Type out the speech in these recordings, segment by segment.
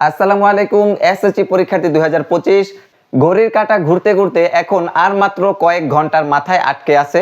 আসসালামু আলাইকুম, এসএসসি পরীক্ষার্থী দুই হাজার পঁচিশ। ঘড়ির কাটা ঘুরতে ঘুরতে এখন আর মাত্র কয়েক ঘণ্টার মাথায় আটকে আছে।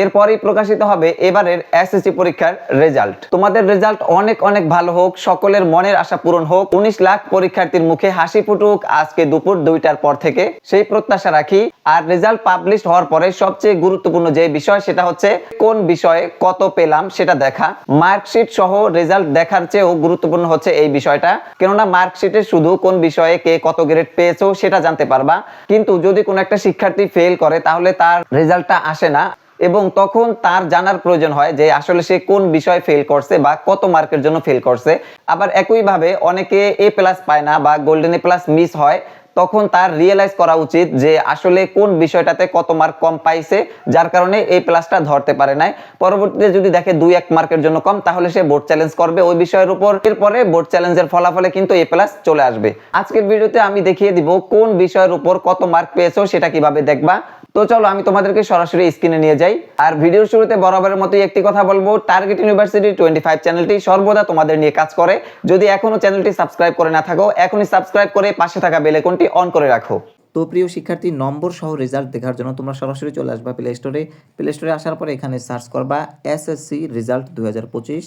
এরপরই প্রকাশিত হবে এবারের এসএসসি পরীক্ষার রেজাল্ট। তোমাদের রেজাল্ট অনেক অনেক ভালো হোক, সকলের মনের আশা পূরণ হোক, উনিশ লাখ পরীক্ষার্থীর মুখে হাসি ফুটুক আজকে দুপুর দুইটার পর থেকে। সেই প্রত্যাশা রাখি। আর রেজাল্ট পাবলিশ হওয়ার পরে সবচেয়ে গুরুত্বপূর্ণ যে বিষয় সেটা হচ্ছে কোন বিষয়ে কত পেলাম সেটা দেখা। মার্কশিট সহ রেজাল্ট দেখার চেয়েও গুরুত্বপূর্ণ হচ্ছে এই বিষয়টা। কেননা মার্কশিটে শুধু কোন বিষয়ে কে কত গ্রেড পেয়েছ সেটা জানতে পারবা। কিন্তু যদি কোনো একটা শিক্ষার্থী ফেল করে, তাহলে তার রেজাল্টটা আসে না। এবং তখন তার জানার প্রয়োজন হয় যে আসলে সে কোন বিষয়ে ফেল করছে বা কত মার্কের জন্য ফেল করছে। আবার একইভাবে অনেকে এ প্লাস পায় না বা গোল্ডেন এ প্লাস মিস হয়, তখন তার রিয়েলাইজ করা উচিত যে আসলে কোন বিষয়টাতে কত মার্ক কম পাইছে, যার কারণে এই প্লাসটা ধরতে পারে নাই। পরবর্তীতে যদি দেখে দুই এক মার্কের জন্য কম, তাহলে সে বোর্ড চ্যালেঞ্জ করবে। ওই বিষয়ের উপর, এরপরে বোর্ড চ্যালেঞ্জের ফলাফলে কিন্তু এ প্লাস চলে আসবে। আজকের ভিডিওতে আমি দেখিয়ে দিব কোন বিষয়ের উপর কত মার্ক পেয়েছ, সেটা কীভাবে দেখবা। তো চলো, আমি তোমাদেরকে সরাসরি স্ক্রিনে নিয়ে যাই। আর ভিডিওর শুরুতে বরাবরের মতোই একটি কথা বলব টার্গেট ইউনিভার্সিটি টোয়েন্টি ফাইভ চ্যানেলটি সর্বদা তোমাদের নিয়ে কাজ করে। যদি এখনও চ্যানেলটি সাবস্ক্রাইব করে না থাকো, এখনই সাবস্ক্রাইব করে পাশে থাকা বেলেকনটি অন করে রাখো। তো প্রিয় শিক্ষার্থী, নম্বর সহ রেজাল্ট দেখার জন্য তোমরা সরাসরি চলে আসবা প্লে স্টোরে প্লে স্টোরে আসার পরে এখানে সার্চ করবা এসএসসি রেজাল্ট দু হাজার পঁচিশ।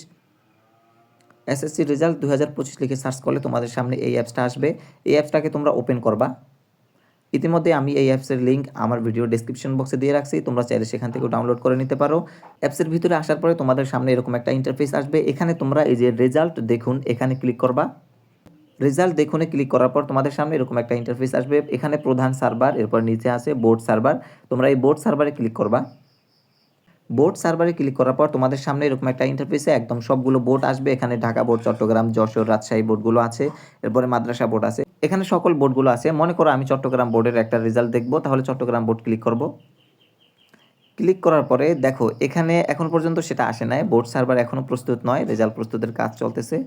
এসএসসি রেজাল্ট দু হাজার পঁচিশ লিখে সার্চ করলে তোমাদের সামনে এই অ্যাপসটা আসবে। এই অ্যাপসটাকে তোমরা ওপেন করবা। ইতিমধ্যে আমি এই অ্যাপসের লিঙ্ক আমার ভিডিও ডেসক্রিপশন বক্সে দিয়ে রাখছি। তোমরা চাইলে সেখান থেকে ডাউনলোড করে নিতে পারো। অ্যাপসের ভিতরে আসার পরে তোমাদের সামনে এরকম একটা ইন্টারফেস আসবে। এখানে তোমরা এই যে রেজাল্ট দেখুন, এখানে ক্লিক করবা। রেজাল্ট দেখুনে ক্লিক করার পর তোমাদের সামনে এরকম একটা ইন্টারফেস আসবে। এখানে প্রধান সার্ভার এরপর নিচে আছে বোর্ড সার্ভার তোমরা এই বোর্ড সার্ভারে ক্লিক করবা। বোর্ড সার্ভারে ক্লিক করার পর তোমাদের সামনে এরকম একটা ইন্টারফেসে একদম সবগুলো বোর্ড আসবে। এখানে ঢাকা বোর্ড চট্টগ্রাম, যশোর, রাজশাহী বোর্ডগুলো আছে। এরপরে মাদ্রাসা বোর্ড আছে। এখানে সকল বোর্ডগুলো আছে। মনে করো আমি চট্টগ্রাম বোর্ডের একটা রেজাল্ট দেখব, তাহলে চট্টগ্রাম বোর্ড ক্লিক করব। ক্লিক করার পরে দেখো, এখানে এখন পর্যন্ত সেটা আসে নাই। বোর্ড সার্ভার এখনও প্রস্তুত নয় রেজাল্ট প্রস্তুতের কাজ চলতেছে।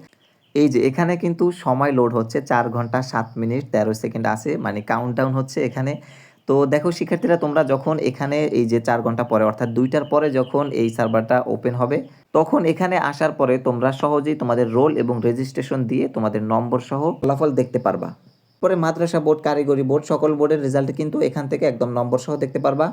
এই যে, এখানে কিন্তু সময় লোড হচ্ছে চার ঘণ্টা সাত মিনিট তেরো সেকেন্ড আছে মানে কাউন্টডাউন হচ্ছে এখানে। তো দেখো শিক্ষার্থীরা, তোমরা যখন এখানে এই যে চার ঘণ্টা পরে, অর্থাৎ দুইটার পরে যখন এই সার্ভারটা ওপেন হবে, তখন এখানে আসার পরে তোমরা সহজেই তোমাদের রোল এবং রেজিস্ট্রেশন দিয়ে তোমাদের নম্বর সহ ফলাফল দেখতে পারবা। পরে মাদ্রাসা বোর্ড, কারিগরি বোর্ড, সকল বোর্ডের রেজাল্ট কিন্তু এখান থেকে একদম নম্বর সহ দেখতে পারবা।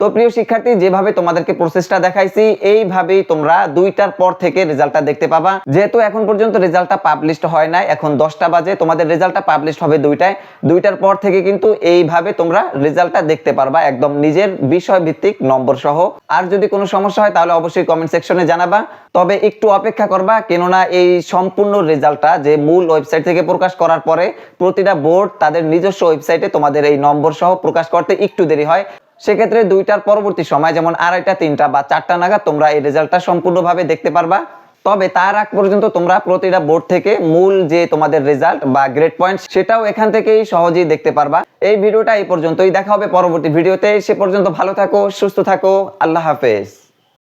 তো প্রিয় শিক্ষার্থী, যেভাবে তোমাদেরকে প্রসেসটা দেখাইছি, এইভাবেই তোমরা দুইটার পর থেকে রেজাল্টটা দেখতে পাবা। যেহেতু এখন পর্যন্ত রেজাল্টটা পাবলিশড হয় নাই, এখন দশটা বাজে, তোমাদের রেজাল্টটা পাবলিশড হবে দুইটায়। দুইটার পর থেকে কিন্তু এইভাবে তোমরা রেজাল্টটা দেখতে পারবা, একদম নিজের বিষয় ভিত্তিক নম্বর সহ। আর যদি কোনো সমস্যা হয়, তাহলে অবশ্যই কমেন্ট সেকশনে জানাবা। তবে একটু অপেক্ষা করবা, কেননা এই সম্পূর্ণ রেজাল্টটা যে মূল ওয়েবসাইট থেকে প্রকাশ করার পরে, প্রতিটা বোর্ড তাদের নিজস্ব ওয়েবসাইটে তোমাদের এই নম্বর সহ প্রকাশ করতে একটু দেরি হয়। সেক্ষেত্রে দুইটার পরবর্তী সময়, যেমন আড়াইটা, তিনটা বা চারটা নাগাদ তোমরা এই রেজাল্টটা সম্পূর্ণভাবে দেখতে পারবা। তবে তার আগ পর্যন্ত তোমরা প্রতিটা বোর্ড থেকে মূল যে তোমাদের রেজাল্ট বা গ্রেড পয়েন্ট সেটাও এখান থেকেই সহজেই দেখতে পারবা। এই ভিডিওটা এই পর্যন্তই। দেখা হবে পরবর্তী ভিডিওতে। সে পর্যন্ত ভালো থাকো, সুস্থ থাকো। আল্লাহ হাফেজ।